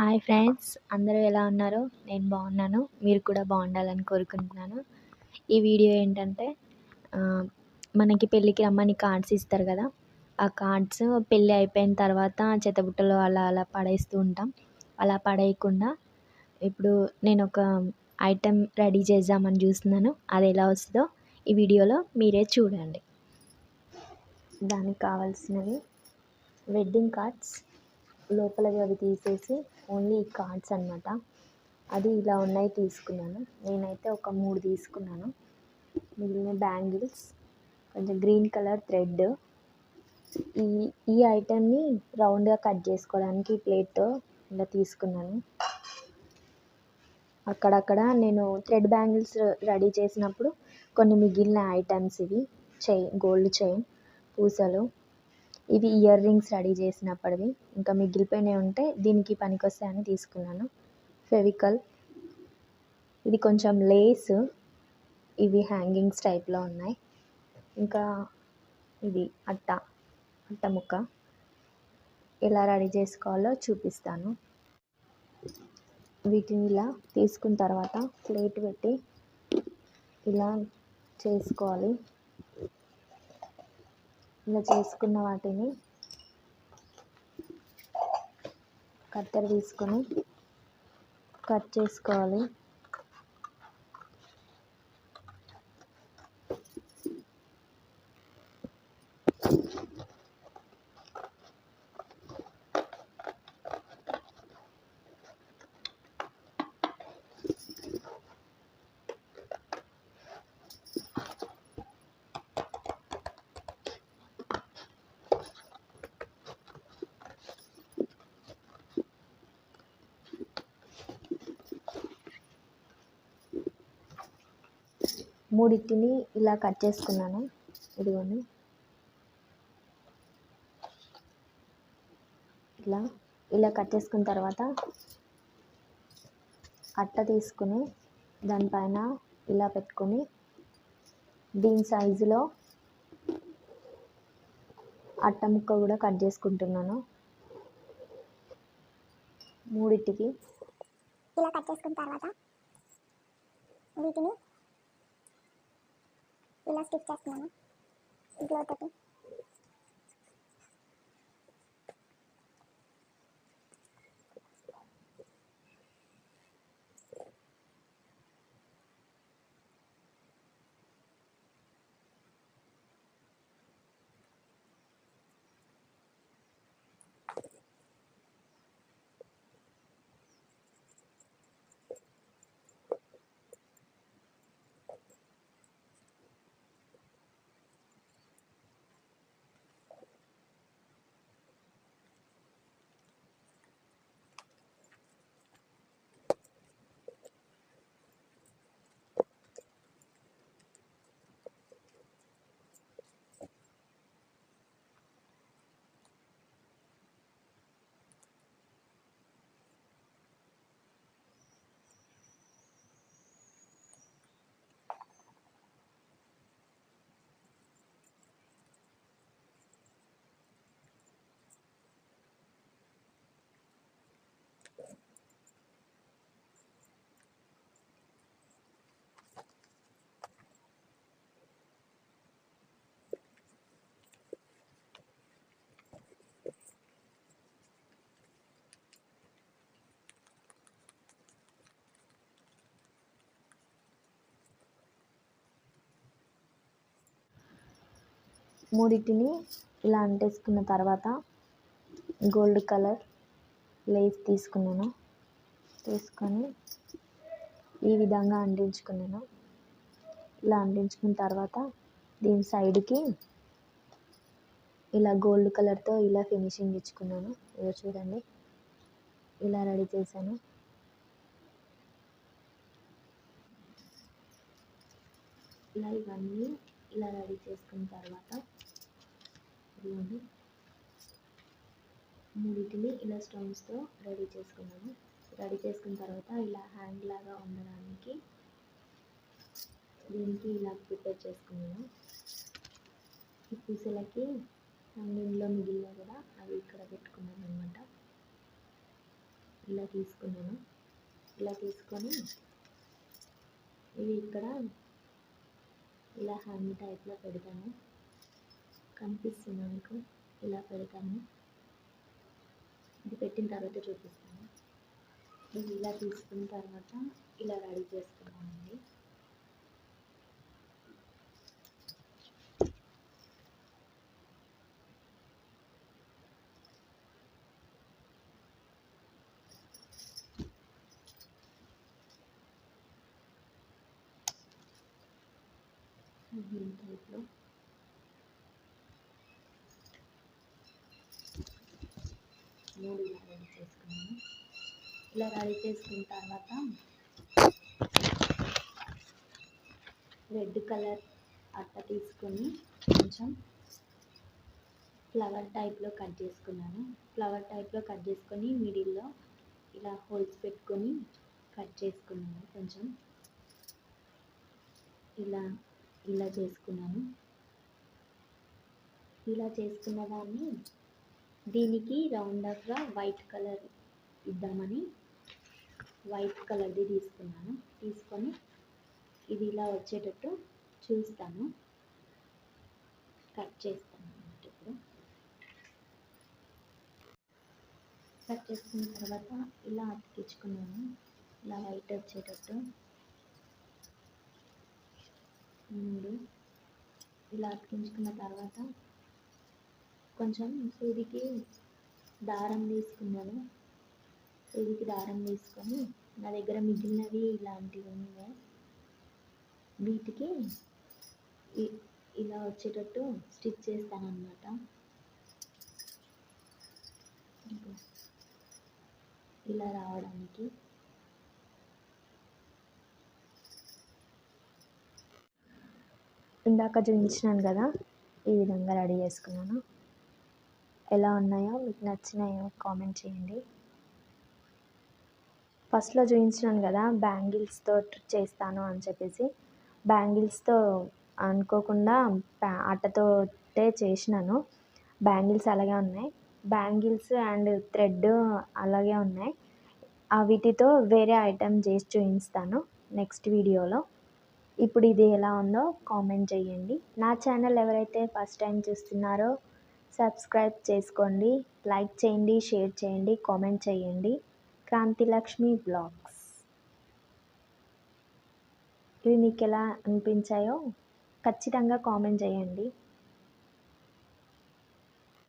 Hi friends అందరూ ఎలా ఉన్నారు? నేను బాగున్నాను. మీరు కూడా బాగుండాలని కోరుకుంటున్నాను. ఈ వీడియో ఏంటంటే మనకి పెళ్ళికి రమ్మని కార్డ్స్ ఇస్తారు కదా ఆ కార్డ్స్ పెళ్ళి అయిపోయిన తర్వాత చెత్తబుట్టలో అలా అలా పడేస్తూ ఉంటాం. అలా పడేయకుండా ఇప్పుడు నేను ఒక ఐటెం రెడీ చేద్దామని చూస్తున్నాను. అది ఎలా వస్తుందో ఈ వీడియోలో మీరే చూడండి. దానికి కావాల్సినవి. వెడ్డింగ్ కార్డ్స్ లోపలవి అవి తీసేసి ఓన్లీ కార్డ్స్ అనమాట అది ఇలా ఉన్నాయి తీసుకున్నాను. నేనైతే ఒక మూడు తీసుకున్నాను. మిగిలిన బ్యాంగిల్స్ కొంచెం గ్రీన్ కలర్ థ్రెడ్. ఈ ఈ ఐటెంని రౌండ్గా కట్ చేసుకోవడానికి ప్లేట్తో ఇలా తీసుకున్నాను. అక్కడక్కడ నేను థ్రెడ్ బ్యాంగిల్స్ రెడీ చేసినప్పుడు కొన్ని మిగిలిన ఐటమ్స్ ఇవి చైన్ గోల్డ్ చైన్ పూసలు ఇవి ఇయర్ రింగ్స్ రెడీ చేసినప్పటివి. ఇంకా మిగిలిపోయినవి ఉంటే దీనికి పనికొస్తాయని తీసుకున్నాను. ఫెవికల్. ఇది కొంచెం లేస్. ఇవి హ్యాంగింగ్స్ టైప్లో ఉన్నాయి. ఇంకా ఇది అట్ట అట్ట ముక్క. ఎలా రెడీ చేసుకోవాలో చూపిస్తాను. వీటిని ఇలా తీసుకున్న తర్వాత ప్లేట్ పెట్టి ఇలా చేసుకోవాలి. ఇలా చేసుకున్న వాటిని కత్తెర తీసుకొని కట్ చేసుకోవాలి. మూడింటిని ఇలా కట్ చేసుకున్నాను. ఇదిగోండి. ఇలా ఇలా కట్ చేసుకున్న తర్వాత అట్ట తీసుకుని దానిపైన ఇలా పెట్టుకొని దీని సైజులో అట్ట ముక్క కూడా కట్ చేసుకుంటున్నాను. మూడింటికి. ఇలా కట్ చేసుకున్న తర్వాత వీటిని ఇలా స్టిచ్ చేస్తున్నాను గ్లో తోటి మూడింటిని ఇలా అంటేసుకున్న తర్వాత గోల్డ్ కలర్ లేస్ తీసుకున్నాను. తీసుకొని ఈ విధంగా అంటించుకున్నాను. ఇలా అంటించుకున్న తర్వాత దీని సైడ్కి ఇలా గోల్డ్ కలర్తో ఇలా ఫినిషింగ్ ఇచ్చుకున్నాను. ఇలా చూడండి. ఇలా రెడీ చేశాను. ఇలా ఇవన్నీ ఇలా రెడీ చేసుకున్న తర్వాత బిర్యానీ మూడింటిని ఇలా స్టోన్స్తో రెడీ చేసుకున్నాను. రెడీ చేసుకున్న తర్వాత ఇలా హ్యాండ్ లాగా ఉండడానికి దీనికి ఇలా ప్రిపేర్ చేసుకున్నాను. ఈ పూసలకి హ్యాంగింగ్లో మిగిలిన కూడా అవి ఇక్కడ పెట్టుకున్నాను అనమాట ఇలా తీసుకున్నాను. ఇలా తీసుకొని ఇవి ఇక్కడ ఇలా హ్యాండ్ టైప్లో పెడతాను. కనిపిస్తుంది మీకు? ఇలా పెడతాను. ఇది పెట్టిన తర్వాత చూపిస్తాను. ఇది ఇలా తీసుకున్న తర్వాత ఇలా రెడీ చేసుకున్నామండి ఈ టైప్లో మూడు ఇలా రెడీ చేసుకున్నాను. ఇలా రెడీ చేసుకున్న తర్వాత రెడ్ కలర్ అట్ట తీసుకొని కొంచెం ఫ్లవర్ టైప్లో కట్ చేసుకున్నాను. ఫ్లవర్ టైప్లో కట్ చేసుకొని మిడిల్లో ఇలా హోల్స్ పెట్టుకొని కట్ చేసుకున్నాను. కొంచెం ఇలా ఇలా చేసుకున్నాను. ఇలా చేసుకున్న దాన్ని దీనికి రౌండ్ అఫ్గా వైట్ కలర్ ఇద్దామని వైట్ కలర్ది తీసుకున్నాను. తీసుకొని ఇది ఇలా వచ్చేటట్టు చూస్తాను. కట్ చేస్తాను అన్నమాట ఇప్పుడు. కట్ చేసుకున్న తర్వాత ఇలా అతికించుకున్నాను. ఇలా వైట్ వచ్చేటట్టు. మూడు ఇలా అతికించుకున్న తర్వాత కొంచెం సూదికి దారం తీసుకున్నాను. సూదికి దారం తీసుకొని నా దగ్గర మిగిలినవి ఇలాంటివి ఉన్నాయి. వీటికి ఇలా వచ్చేటట్టు స్టిచ్ చేస్తాను అన్నమాట ఇలా రావడానికి. ఇందాక చూపించినాను కదా ఈ విధంగా రెడీ చేసుకున్నాను. ఎలా ఉన్నాయో మీకు నచ్చినాయో కామెంట్ చేయండి. ఫస్ట్లో చూపించినాను కదా బ్యాంగిల్స్తో చేస్తాను అని చెప్పేసి. బ్యాంగిల్స్తో అనుకోకుండా ప్యా- అట్టతోటే చేసినాను. బ్యాంగిల్స్ అలాగే ఉన్నాయి. బ్యాంగిల్స్ అండ్ థ్రెడ్ అలాగే ఉన్నాయి. వీటితో వేరే ఐటెం చేసి చూపిస్తాను నెక్స్ట్ వీడియోలో. ఇప్పుడు ఇది ఎలా ఉందో కామెంట్ చేయండి. నా ఛానల్ ఎవరైతే ఫస్ట్ టైం చూస్తున్నారో సబ్స్క్రైబ్ చేసుకోండి లైక్ చేయండి షేర్ చేయండి కామెంట్ చేయండి. క్రాంతిలక్ష్మి బ్లాగ్స్. ఇవి మీకు ఎలా అనిపించాయో ఖచ్చితంగా కామెంట్ చేయండి.